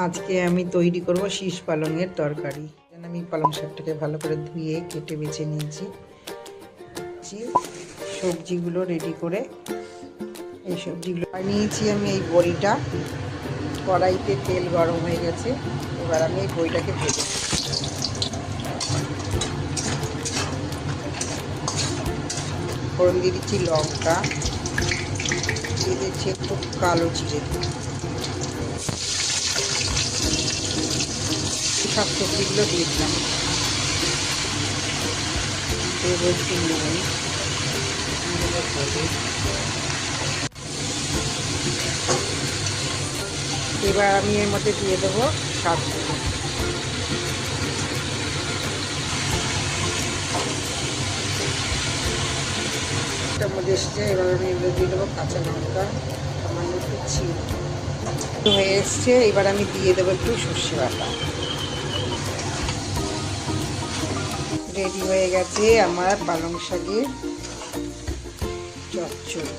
আজকে আমি তৈরি করব শীষ পালংয়ের তরকারি। আমি পালং শাকটাকে ভালো করে ধুয়ে, কেটে, বেছে নিয়েছি। সবজিগুলো রেডি করে এই সবজিগুলো নিয়েছি আমি এই বড়িটা। কড়াইতে তেল গরম হয়ে গেছে। এবার আমি এই বড়িটাকে ভেজে ফোড়ন দিয়ে দিচ্ছি লঙ্কা। দিয়ে দিচ্ছি একটু কালো জিরে। সব সবজিগুলো দিয়ে দিলাম। এবার আমি এর মধ্যে দিয়ে দেবো স্বাদ। মধ্যে এবার আমি এগুলো দিয়ে দেবো কাঁচা লঙ্কা, সামান্য একটু চিনি। হয়ে এসছে, এবার আমি দিয়ে দেবো একটু সর্ষে বাটা। রেডি হয়ে গেছে আমার পালং শাকের চচ্চড়ি।